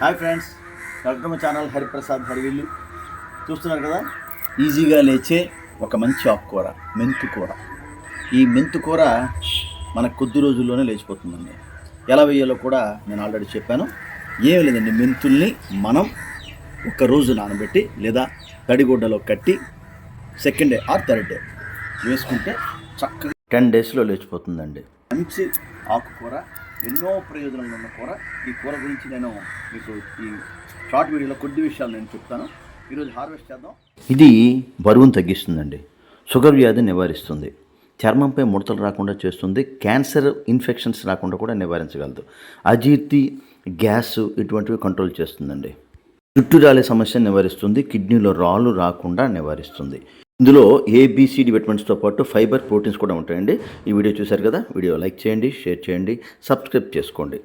Hi friends doctor మా channel Hariprasad Harivillu. చూస్తున్నారు కదా? ఈజీగా లేచే ఒక మంచి ఆకుకూర మెంతు కూర. ఈ మెంతు కూర మన కొద్ది రోజుల్లోనే లేచిపోతుందండి. ఎలా వేయాలో కూడా నేను ఆల్రెడీ చెప్పాను. ఏమి లేదండి మెంతుల్ని మనం ఒక రోజు నానబెట్టి లేదా తడిగుడ్డలో కట్టి second day or third day వేసుకుంటే చక్కగా టెన్ డేస్లో లేచిపోతుందండి. మంచి ఆకుకూర ఎన్నో ప్రయోజనాలు ఉన్న కూర ఈ కూర గురించి నేను మీకు ఈ షార్ట్ వీడియోలో కొద్ది విషయాలు నేను చెప్తాను. ఈరోజు హార్వెస్ట్ చేద్దాం. ఇది బరువును తగ్గిస్తుందండి. షుగర్ వ్యాధి నివారిస్తుంది. చర్మంపై ముడతలు రాకుండా చేస్తుంది. క్యాన్సర్ ఇన్ఫెక్షన్స్ రాకుండా కూడా నివారించగలదు. అజీర్తి గ్యాస్ ఇటువంటివి కంట్రోల్ చేస్తుందండి. జుట్టు రాలే సమస్యను నివారిస్తుంది. కిడ్నీలో రాళ్ళు రాకుండా నివారిస్తుంది. ఇందులో ఏబిసిడి విటమిన్స్తో పాటు ఫైబర్ ప్రోటీన్స్ కూడా ఉంటాయండి. ఈ వీడియో చూశారు కదా? వీడియో లైక్ చేయండి షేర్ చేయండి సబ్స్క్రైబ్ చేసుకోండి.